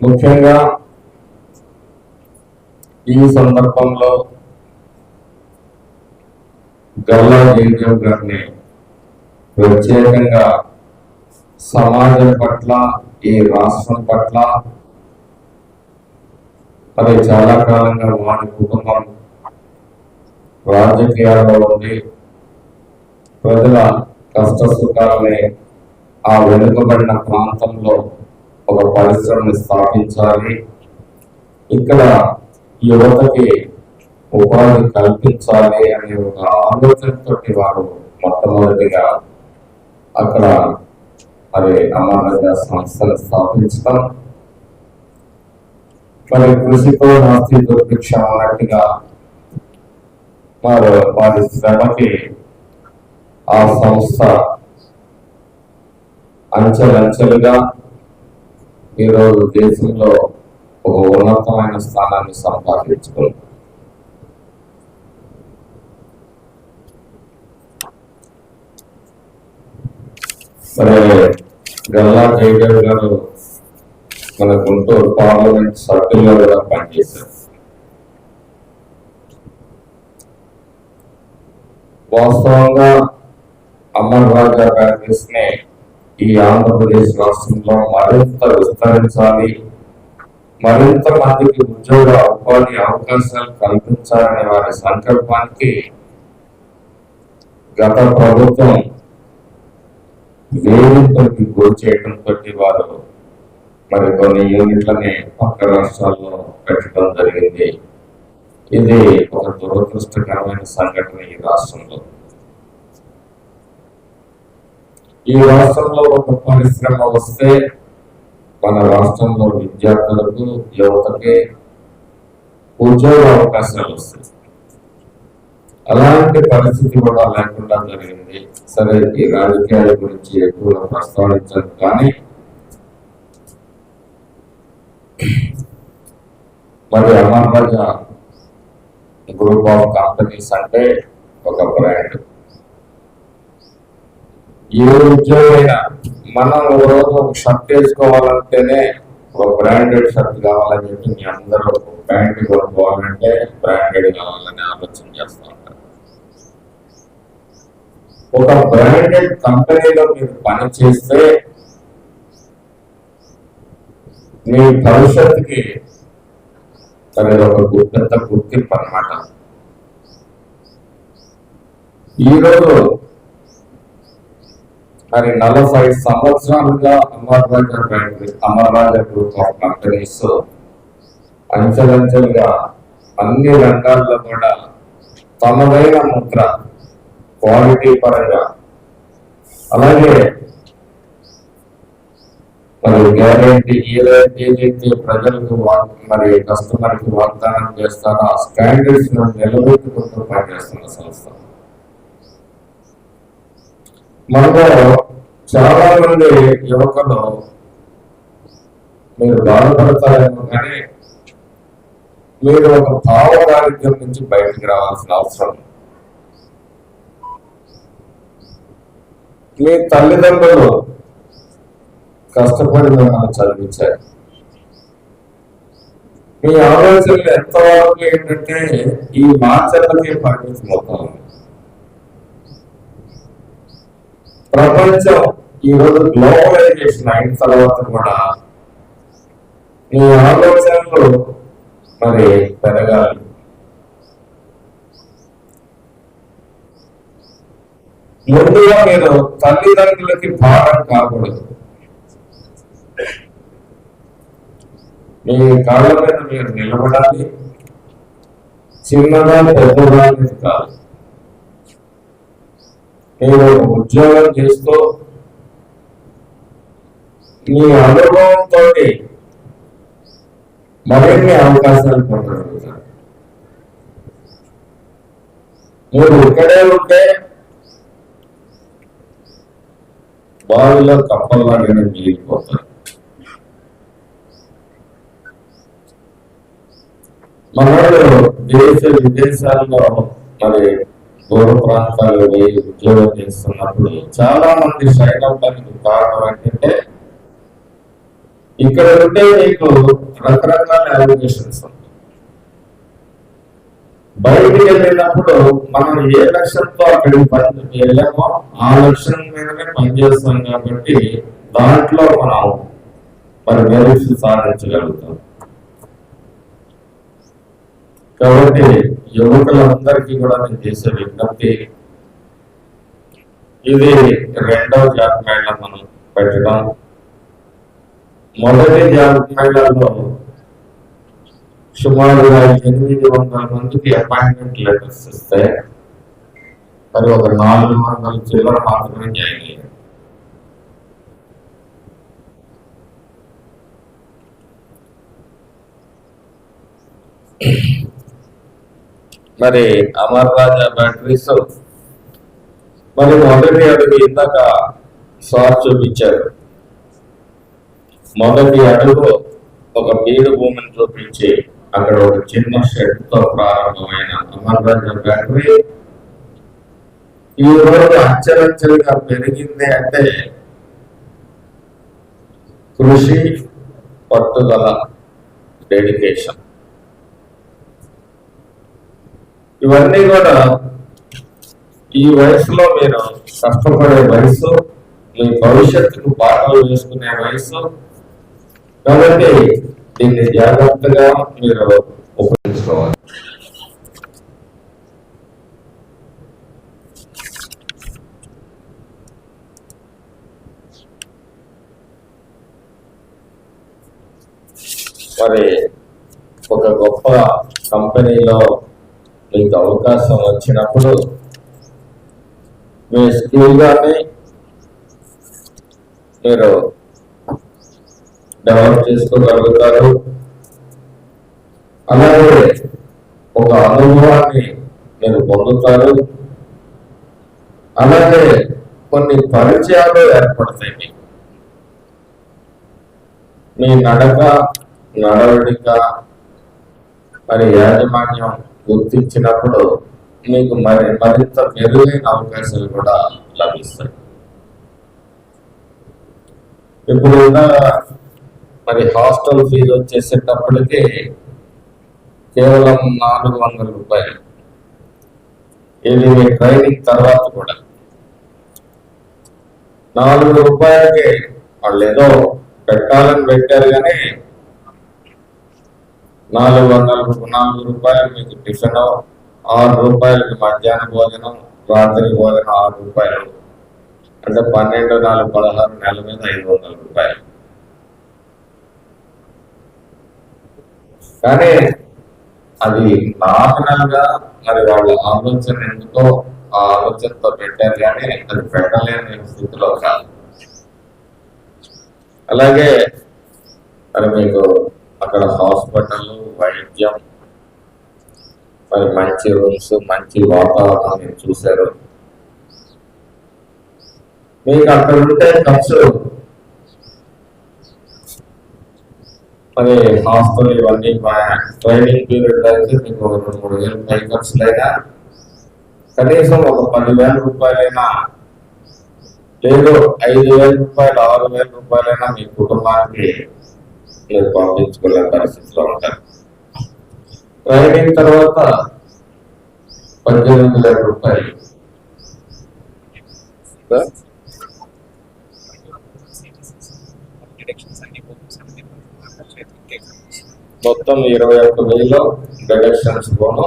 ముఖ్యంగా ఈ సందర్భంలో గల్లా జయదేవ్ గారిని ప్రత్యేకంగా సమాజం పట్ల ఈ రాష్ట్రం పట్ల మరి చాలా కాలంగా వారి కుటుంబం రాజకీయాల్లో ఉండి ప్రజల కష్ట సుఖాలని ఆ వెనుకబడిన ప్రాంతంలో ఒక పరిశ్రమని స్థాపించాలి. ఇక్కడ యువతకి ఉపాధి కల్పించాలి అనే ఒక ఆలోచనతో వారు మొట్టమొదటిగా అక్కడ మరి అమరరాజ సంస్థను స్థాపించడం మరి కృషితో నాస్తి దుర్భిక్షం అన్నట్టుగా వారు వారి శ్రమకి ఆ సంస్థ అంచెలంచెలుగా ఈరోజు దేశంలో ఒక ఉన్నతమైన స్థానాన్ని సంపాదించుకుంది మరి గల్లా జయదేవ్ గారు మన గుంటూరు పార్లమెంట్ సభ్యులుగా కూడా పనిచేశారు. వాస్తవంగా అమర్ రాజా బ్యాటరీస్ని ఈ ఆంధ్రప్రదేశ్ రాష్ట్రంలో మరింత విస్తరించాలి మరింత మందికి ఉద్యోగ ఉపాధి అవకాశాలు కల్పించాలనే వారి సంకల్పానికి గత ప్రభుత్వం వేధింపులకి గురి చేయడంతో వారు మరి కొన్ని యూనిట్లని పక్క రాష్ట్రాల్లో పెట్టడం జరిగింది. ఇది ఒక దురదృష్టకరమైన సంఘటన ఈ రాష్ట్రంలో. ఈ రాష్ట్రంలో ఒక పరిశ్రమ వస్తే మన రాష్ట్రంలో విద్యార్థులకు యువతకి ఉద్యోగ అవకాశాలు వస్తాయి. అలాంటి పరిస్థితి కూడా లేకుండా జరిగింది. సరే ఈ రాజకీయాల గురించి ఎక్కువగా ప్రస్తావించదు కానీ మరి Amar Raja group of companies అంటే ఒక బ్రాండ్ ఏ ఉద్యోగం మనం ఓ రోజు ఒక షర్ట్ వేసుకోవాలంటేనే ఒక బ్రాండెడ్ షర్ట్ కావాలని చెప్పి మీ అందరూ ప్యాంట్ కొనుక్కోవాలంటే బ్రాండెడ్ కావాలని ఆలోచన చేస్తూ ఉంటారు. ఒక బ్రాండెడ్ కంపెనీలో మీరు పని చేస్తే మీ భవిష్యత్తుకి తన ఒక పెద్ద గుర్తింపు అన్నమాట. ఈరోజు మరి నలభై సంవత్సరాలుగా Amar Raja bank group of companies అంచెలంచెలుగా అన్ని రంగాల్లో కూడా తమదైన ముద్ర క్వాలిటీ పరంగా అలాగే మరి గ్యారెంటీ ఏదైతే ప్రజలకు మరి కస్టమర్కి వాగ్దానం చేస్తారో? ఆ స్టాండర్డ్స్ నిలబెట్టుకుంటూ పనిచేస్తున్న సంస్థ. మనలో చాలా మంది యువకులు మీరు బాధపడతారేమో కానీ మీరు ఒక భావదారిద్ర్యం నుంచి బయటకు రావాల్సిన అవసరం మీ తల్లిదండ్రులు కష్టపడి మిమ్మల్ని చదివించారు. మీ ఆలోచనలు ఎంతవరకు ఏంటంటే ఈ మాచర్లకే పరిమితం మొత్తం ప్రపంచం ఈ రోజు గ్లోబలైజేషన్ అయిన తర్వాత కూడా ఈ ఆలోచనలు మరి పెరగాలి. ముందుగా మీరు తల్లిదండ్రులకి భారం కాకూడదు. మీ కాళ్ళ మీద మీరు నిలబడాలి. చిన్నదా పెద్దదా కాదు. నేను ఉద్యోగం చేస్తూ మీ అనుభవంతో మరిన్ని అవకాశాలు పొందగలుగుతాను. మీరు ఇక్కడే ఉంటే బావిలో కప్పల్లాగానే మిగిలిపోతాను మనవాళ్ళు దేశ విదేశాల్లో మరి దూర ప్రాంతాలు పోయి ఉద్యోగం చేస్తున్నప్పుడు చాలా మంది సైన్ అవడానికి కారణం ఏంటంటే ఇక్కడ ఉంటే మీకు రకరకాల అప్లికేషన్స్ బయటికి వెళ్ళినప్పుడు మనం ఏ లక్ష్యంతో అక్కడికి పని వెళ్ళామో ఆ లక్ష్యం మీదనే పనిచేస్తాం కాబట్టి దాంట్లో మనం మరి మెరిట్స్ సాధించగలుగుతాం. కాబట్టి యువకులందరికీ కూడా నేను చేసే విజ్ఞప్తి ఇది రెండవ జాబ్ మేళ మనం పెట్టడం. మొదటి జాబ్ మేళలో సుమారుగా ఎనిమిది వందల మందికి అపాయింట్మెంట్ లెటర్స్ ఇస్తే మరి ఒక నాలుగు వందల చిల్లర మాత్రమే జాయిన్ అయ్యారు మరి అమర్ రాజా బ్యాటరీస్ మరి మొదటి అడుగు ఇందాక సార్ చూపించారు. మొదటి అడుగు ఒక బీడు భూమిని చూపించి అక్కడ ఒక చిన్న షెడ్తో ప్రారంభమైన అమర్ రాజా బ్యాటరీ ఈ రోజు అంచెలంచెలుగా పెరిగింది అంటే కృషి పట్టుదల డెడికేషన్ ఇవన్నీ కూడా ఈ వయసులో మీరు కష్టపడే వయసు మీ భవిష్యత్తుకు బాటలు వేసుకునే వయసు. కాబట్టి దీన్ని జాగ్రత్తగా మీరు ఉపయోగించుకోవాలి. మరి ఒక గొప్ప కంపెనీలో మీకు అవకాశం వచ్చినప్పుడు మీ స్కిల్ కానీ మీరు డెవలప్ చేసుకోగలుగుతారు. అలాగే ఒక అనుభవాన్ని మీరు పొందుతారు. అలాగే కొన్ని పరిచయాలు ఏర్పడతాయి మీకు. మీ నడక నడవడిక మరి యాజమాన్యం గుర్తించినప్పుడు మీకు మరి మరింత మెరుగైన అవకాశాలు కూడా లభిస్తాయి. ఇప్పుడు మరి హాస్టల్ ఫీజు వచ్చేసేటప్పటికి కేవలం నాలుగు వందల రూపాయలు. ఇది ట్రైనింగ్ తర్వాత కూడా. నాలుగు రూపాయలకి వాళ్ళు ఏదో పెట్టాలని పెట్టారు కానీ నాలుగు వందలకు నాలుగు రూపాయలు మీకు టిఫిన్ ఆరు రూపాయలకి మధ్యాహ్న భోజనం రాత్రి భోజనం ఆరు రూపాయలు. అంటే పన్నెండు నాలుగు పదహారు నెల మీద ఐదు వందల రూపాయలు. కానీ అది నామినల్గా మరి వాళ్ళ ఆలోచన ఎందుకో ఆ ఆలోచనతో పెట్టారు కానీ అది పెట్టలేని స్థితిలో కాదు. అలాగే మరి మీకు అక్కడ హాస్పిటల్ వైద్యం మరి మంచి రూమ్స్ మంచి వాతావరణం మీరు చూశారు. మీకు అక్కడ ఉంటే ఖర్చు. మరి హాస్టల్ ఇవన్నీ ట్రైనింగ్ పీరియడ్ అయితే మీకు రెండు మూడు వేలు పై ఖర్చులైనా కనీసం ఒక పదివేల రూపాయలైనా లేదు ఐదు వేల రూపాయలు ఆరు వేల రూపాయలైనా మీ కుటుంబానికి మీరు పంపించుకునే పరిస్థితిలో ఉంటారు. ట్రైనింగ్ తర్వాత పద్దెనిమిది వేల రూపాయలు. మొత్తం ఇరవై ఒక్క వేలు డైరెక్షన్స్ పోను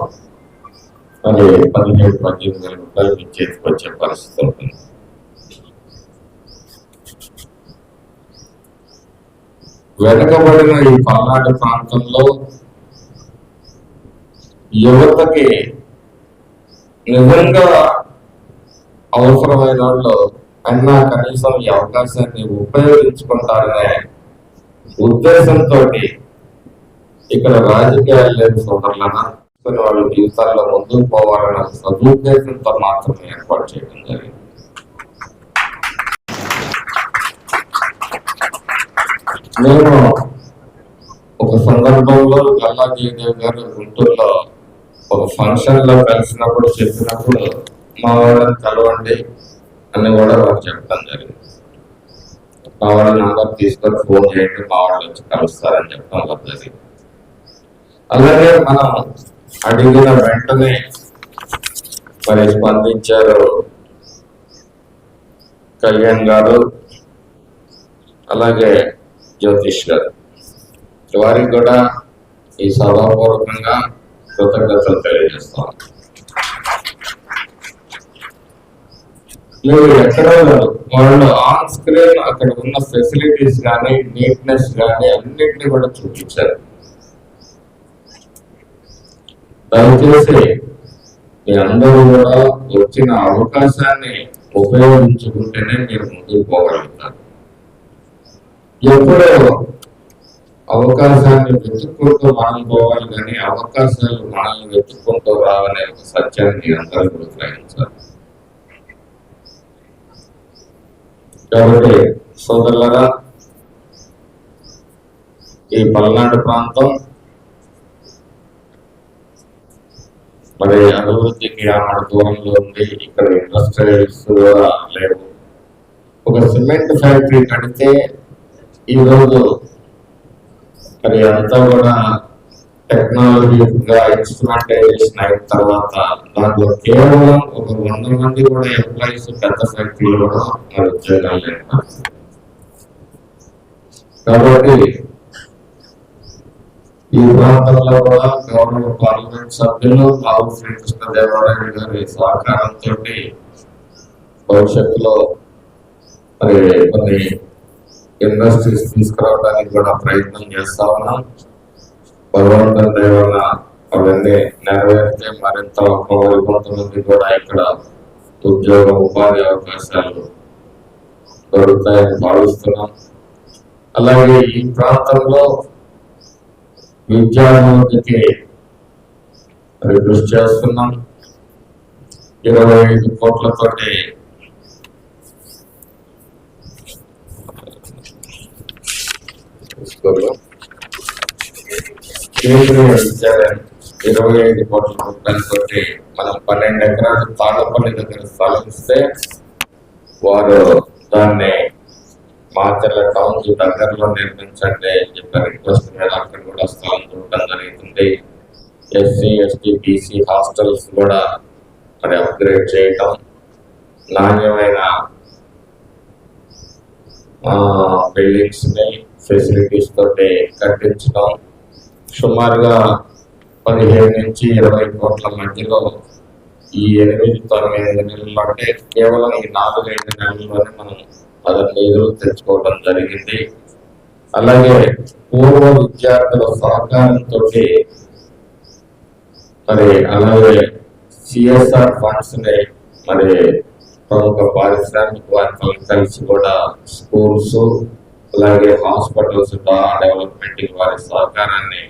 మరి పదిహేడు పద్దెనిమిది వేల రూపాయలు మీ చేతికి వచ్చే పరిస్థితి ఉంటుంది. వెనకబడిన ఈ పల్నాడు ప్రాంతంలో యువతకి నిజంగా అవసరమైన వాళ్ళు అన్నా కనీసం ఈ అవకాశాన్ని ఉపయోగించుకుంటారనే ఉద్దేశంతో ఇక్కడ రాజకీయాలు లేని సోదరులన వాళ్ళ జీవితాల్లో ముందుకు పోవాలన్న సదుద్దేశంతో మాత్రమే ఏర్పాటు చేయడం జరిగింది. నేను ఒక సందర్భంలో గల్లా గారు గుంటూరులో ఒక ఫంక్షన్లో కలిసినప్పుడు చెప్పినప్పుడు మా వాళ్ళని కలవండి అని కూడా వారు చెప్పడం జరిగింది. కావాలి నంబర్ తీసుకొని ఫోన్ చేయండి మా వాళ్ళు వచ్చి కలుస్తారని చెప్పడం జరిగింది. అలాగే మనం అడిగిన వెంటనే మరి స్పందించారు కళ్యాణ్ గారు. అలాగే జ్యోతిష్ గారు వారికి కూడా ఈ సభాపూర్వకంగా కృతజ్ఞతలు తెలియజేస్తాం. మీరు ఎక్కడ వాళ్ళు ఆన్ స్క్రీన్ అక్కడ ఉన్న ఫెసిలిటీస్ కానీ నీట్నెస్ కానీ అన్నింటినీ కూడా చూపించారు. దయచేసి మీ అందరూ కూడా వచ్చిన అవకాశాన్ని ఉపయోగించుకుంటేనే మీరు ముందుకు పోగలుగుతారు. ఎప్పుడో అవకాశాన్ని వెతుక్కుంటూ మనం పోవాలి కానీ అవకాశాలు మనల్ని వెతుక్కుంటూ రావనే ఒక సత్యాన్ని అందరూ కూడా గ్రహించాలి. కాబట్టి సోదరులరా ఈ పల్నాడు ప్రాంతం మరి అభివృద్ధికి ఆడుతూ దూరంలో ఉంది ఇక్కడ ఇండస్ట్రియల్స్ కూడా లేవు. ఒక సిమెంట్ ఫ్యాక్టరీ కడితే ఈరోజు మరి అంతా కూడా టెక్నాలజీ యొక్క ఇన్స్ట్రుమెంటైజేషన్ అయిన తర్వాత దాంట్లో కేవలం ఒక వంద మంది కూడా ఎంప్లాయీస్ పెద్ద ఫ్యాక్టరీలో కూడా మరి ఉద్యోగాలు లేక కాబట్టి ఈ ప్రాంతంలో కూడా గౌరవ పార్లమెంట్ సభ్యులు రావు శ్రీకృష్ణదేవరాయ గారి సహకారంతో భవిష్యత్తులో మరి కొన్ని ఇండస్ట్రీస్ తీసుకురావడానికి కూడా ప్రయత్నం చేస్తా ఉన్నాం. భగవంతుని దయ వల్ల అవన్నీ నెరవేరితే మరింత ఒక కొంతమంది కూడా ఇక్కడ ఉద్యోగ ఉపాధి అవకాశాలు దొరుకుతాయని భావిస్తున్నాం. అలాగే ఈ ప్రాంతంలో విద్యాభివృద్ధికి రిక్వెస్ట్ చేస్తున్నాం. ఇరవై ఐదు కోట్లతోటి తీసుకోరు. ఇరవై ఐదు కోట్ల రూపాయలతోటి మనం పన్నెండు ఎకరాలు తాళ్ళపల్లి దగ్గర స్థలం ఇస్తే వారు దాన్ని మాచర్ల టౌన్కి దగ్గరలో నిర్మించండి అని చెప్పి రిక్వెస్ట్ మీద అక్కడ కూడా స్థలం దొరకడం జరుగుతుంది ఎస్సీ ఎస్టీ బీసీ హాస్టల్స్ కూడా మరి అప్గ్రేడ్ చేయటం నాణ్యమైన బిల్డింగ్స్ని ఫెసిలిటీస్ తోటి కట్టించడం సుమారుగా పదిహేను నుంచి ఇరవై కోట్ల మధ్యలో ఈ ఎనిమిది తొమ్మిది నెలలు అంటే కేవలం ఈ నాలుగు ఐదు నెలల్లోనే మనం అదర్ నిధులు తెచ్చుకోవడం జరిగింది. అలాగే పూర్వ విద్యార్థుల సహకారంతో మరి అలాగే సిఎస్ఆర్ ఫండ్స్ని మరి ప్రముఖ పారిశ్రామిక వారితో కలిసి కూడా స్కూల్స్ అలాగే హాస్పిటల్స్ డెవలప్మెంట్ వారి సహకారాన్ని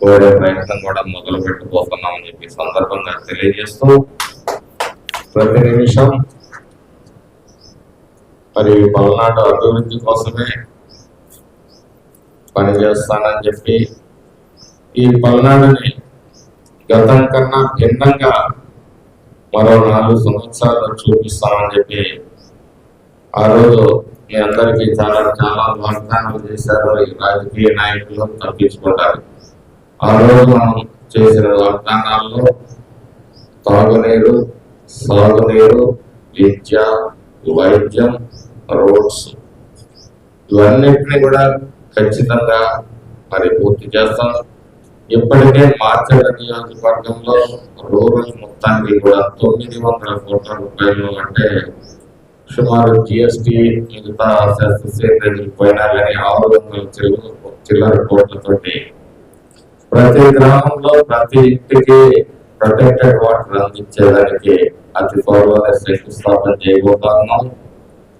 కోరే ప్రయత్నం కూడా మొదలు పెట్టబోతున్నామని చెప్పి సందర్భంగా తెలియజేస్తూ ప్రతి నిమిషం మరి పల్నాడు అభివృద్ధి కోసమే పనిచేస్తానని చెప్పి ఈ పల్నాడుని గతం కన్నా భిన్నంగా మరో నాలుగు సంవత్సరాలు చూపిస్తామని చెప్పి ఆ రోజు మీ అందరికీ చాలా చాలా వాగ్దానాలు చేశారు. ఈ రాజకీయ నాయకులు తప్పించుకుంటారు ఆ రోజు మనం చేసిన వాగ్దానాల్లో తాగునీరు సాగునీరు విద్య వైద్యం రోడ్స్ ఇవన్నింటినీ కూడా ఖచ్చితంగా మరి పూర్తి చేస్తాం. ఇప్పటికే మార్కెట్ నియోజకవర్గంలో రూరల్ మొత్తానికి కూడా తొమ్మిది వందల కోట్ల రూపాయలు అంటే సుమారు జిఎస్టి మిగతా సెస్ పోయినా కానీ ఆరు వందల చిల్లర చిల్లర కోట్లతోటి ప్రతి గ్రామంలో ప్రతి ఇంటికి ప్రొటెక్టెడ్ వాటర్ అందించేదానికి అతి త్వరలోనే శంకుస్థాపన చేయబోతున్నాం.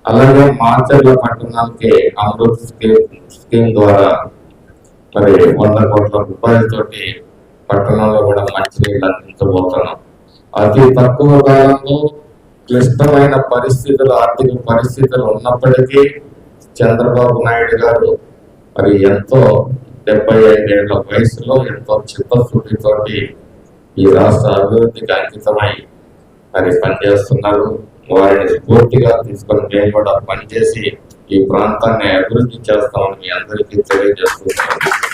అలాగే మాచర్ల పట్టణానికి అమృత్ స్కీమ్ స్కీమ్ ద్వారా మరి వంద కోట్ల రూపాయలతోటి పట్టణంలో కూడా మంచినీళ్ళు అందించబోతున్నాం. అతి తక్కువ కాలంలో క్లిష్టమైన పరిస్థితులు ఆర్థిక పరిస్థితులు ఉన్నప్పటికీ చంద్రబాబు నాయుడు గారు మరి ఎంతో డెబ్బై ఐదేళ్ళ వయసులో ఎంతో చిత్తశుద్ధితోటి ఈ రాష్ట్ర అభివృద్ధికి అంకితమై మరి పనిచేస్తున్నారు. వారిని స్ఫూర్తిగా తీసుకొని మేము కూడా పనిచేసి ఈ ప్రాంతాన్ని అభివృద్ధి చేస్తామని మీ అందరికీ తెలియజేస్తున్నాను.